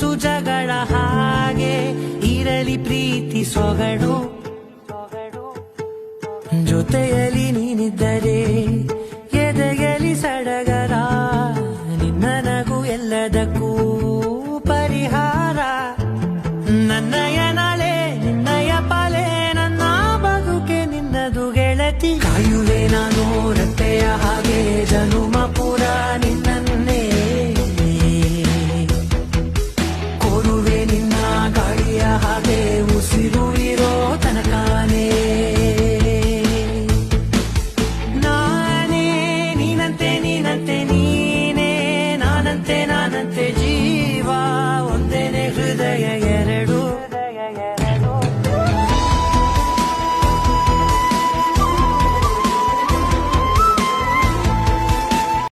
ಸುಜಗಳ ಜಗಳ ಹಾಗೆ ಇರಲಿ ಪ್ರೀತಿ ಸೊಗಡು. ಜೊತೆಯಲ್ಲಿ ನೀನಿದ್ದರೆ ಎದೆಯಲ್ಲಿ ಸಡಗರ ನಿನ್ನನಗು ಎಲ್ಲದಕ್ಕೂ ಪರಿಹಾರ. ನನ್ನಯನಲೆ ನಿನ್ನಯ ಪಾಲೆ ನನ್ನ ಬದುಕೆ ನಿನ್ನದು ಗೆಳತಿ. ಕಾಯುವೆ ನಾನು